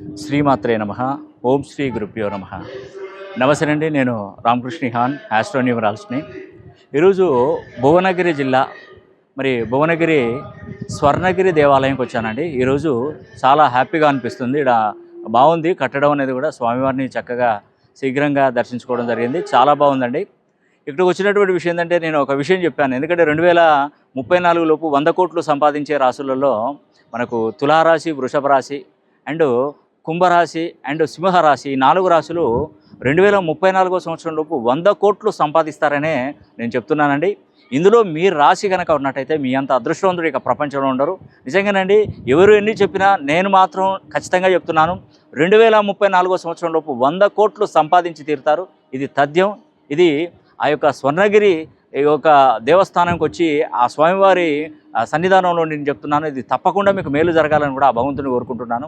శ్రీమాత్రే నమ. ఓం శ్రీ గురుభ్యో నమ. నమస్తే అండి నేను రామకృష్ణ హాన్ ఆస్ట్రోన్యూమరాల్స్ని ఈరోజు భువనగిరి జిల్లా మరి భువనగిరి స్వర్ణగిరి దేవాలయంకి వచ్చానండి. ఈరోజు చాలా హ్యాపీగా అనిపిస్తుంది. ఇక్కడ బాగుంది కట్టడం అనేది కూడా స్వామివారిని చక్కగా శీఘ్రంగా దర్శించుకోవడం జరిగింది. చాలా బాగుందండి. ఇక్కడికి వచ్చినటువంటి విషయం ఏంటంటే నేను ఒక విషయం చెప్పాను. ఎందుకంటే రెండు వేల ముప్పై నాలుగు లోపు వంద కోట్లు సంపాదించే రాశులలో మనకు తులారాశి వృషభ రాశి అండ్ కుంభరాశి అండ్ సింహరాశి ఈ నాలుగు రాశులు రెండు వేల ముప్పై నాలుగో సంవత్సరం లోపు వంద కోట్లు సంపాదిస్తారనే నేను చెప్తున్నానండి. ఇందులో మీ రాశి కనుక ఉన్నట్టయితే మీ అంత అదృష్టవంతుడు ఇక ప్రపంచంలో ఉండరు. నిజంగానండి ఎవరు ఎన్ని చెప్పినా నేను మాత్రం ఖచ్చితంగా చెప్తున్నాను. రెండు వేల ముప్పై నాలుగో సంవత్సరం లోపు వంద కోట్లు సంపాదించి తీరుతారు. ఇది తథ్యం. ఇది ఆ యొక్క స్వర్ణగిరి ఈ యొక్క దేవస్థానంకి వచ్చి ఆ స్వామివారి ఆ సన్నిధానంలో నేను చెప్తున్నాను. ఇది తప్పకుండా మీకు మేలు జరగాలని కూడా ఆ భగవంతుని కోరుకుంటున్నాను.